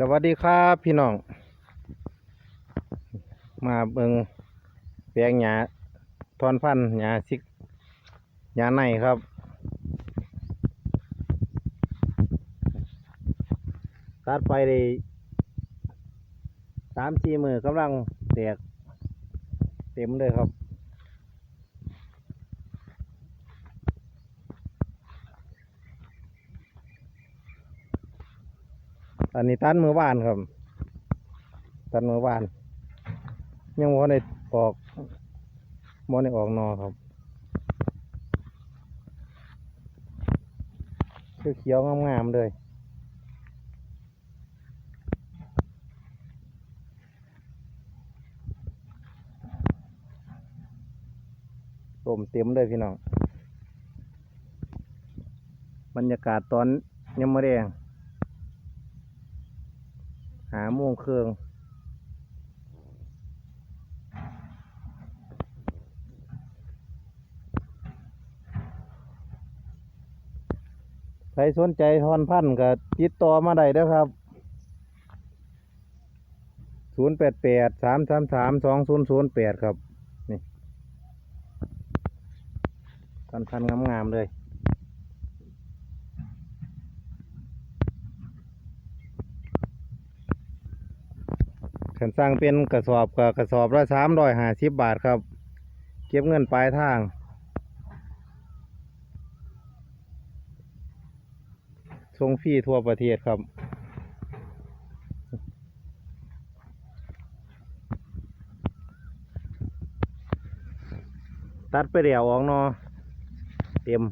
สวัสดีครับพี่น้อง มาเบิงแปลงหญ้าทอนพันหญ้าซิกหญ้าในครับ ตัดไปได้สามสี่มือกำลังแตกเต็มเลยครับ อันนี้ตันมือวานครับ ตันมือวาน ยังบ่ได้ออกบ่ได้ออกนอครับเขียวงามๆเลยลมเต็มเลยพี่น้อง บรรยากาศตอนยังไม่แดงาโมงเครื่องใครสนใจทอนพันธุ์ก็ติดต่อมาได้เด้อครับศูนย์แปดแปดสามสามสามสองศูนย์ศูนย์แปดครับ นี่ทอนพันงามๆเลย ขันสร้างเป็นกระสอบกับกระสอบละสามร้อยห้าสิบบาทครับ เก็บเงินปลายทางส่งฟรีทั่วประเทศครับตัดไปเดี่ยวออกเนอเต็ม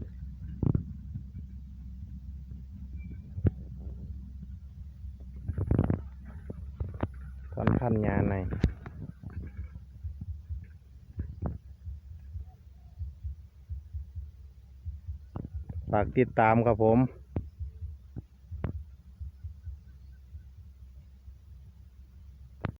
ตอนพันยาในฝากติดตามครับผม